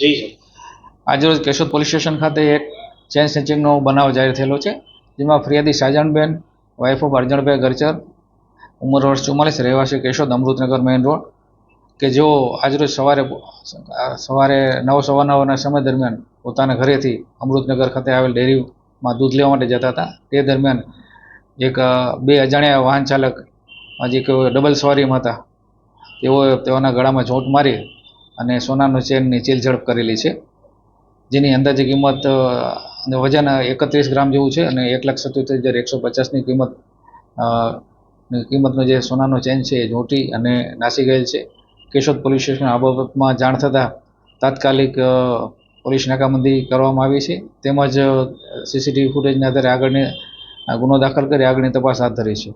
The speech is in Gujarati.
જી સર આજરોજ કેશોદ પોલીસ સ્ટેશન ખાતે એક ચેન સ્નેચિંગનો બનાવ જાહેર થયેલો છે, જેમાં ફરિયાદી શાહજહાનબેન વાઇફ ઓફ અર્જણભાઈ ગરચર, ઉંમર વર્ષ ચુમ્માલીસ, રહેવાસી કેશોદ અમૃતનગર મેઇન રોડ કે જેઓ આજરોજ સવારે સવારે નવ સવા નવના સમય દરમિયાન પોતાના ઘરેથી અમૃતનગર ખાતે આવેલ ડેરીમાં દૂધ લેવા માટે જતા હતા. તે દરમિયાન એક બે અજાણ્યા વાહન ચાલક જે કે ડબલ સવારીમાં હતા, તેઓએ તેઓના ગળામાં ચોંટ મારી અને સોનાનો ચેનની ચીલ ઝડપ કરેલી છે. જેની અંદાજે કિંમત અને વજન એકત્રીસ ગ્રામ જેવું છે અને એક લાખ સત્યોતેર હજાર એકસો પચાસની કિંમત કિંમતનો જે સોનાનો ચેન છે એ જોટી અને નાસી ગયેલ છે. કેશોદ પોલીસ સ્ટેશન આ બાબતમાં જાણ થતાં તાત્કાલિક પોલીસ નાકાબંધી કરવામાં આવી છે. તેમજ સીસીટીવી ફૂટેજના આધારે આગળની ગુનો દાખલ કરી આગળની તપાસ હાથ ધરી છે.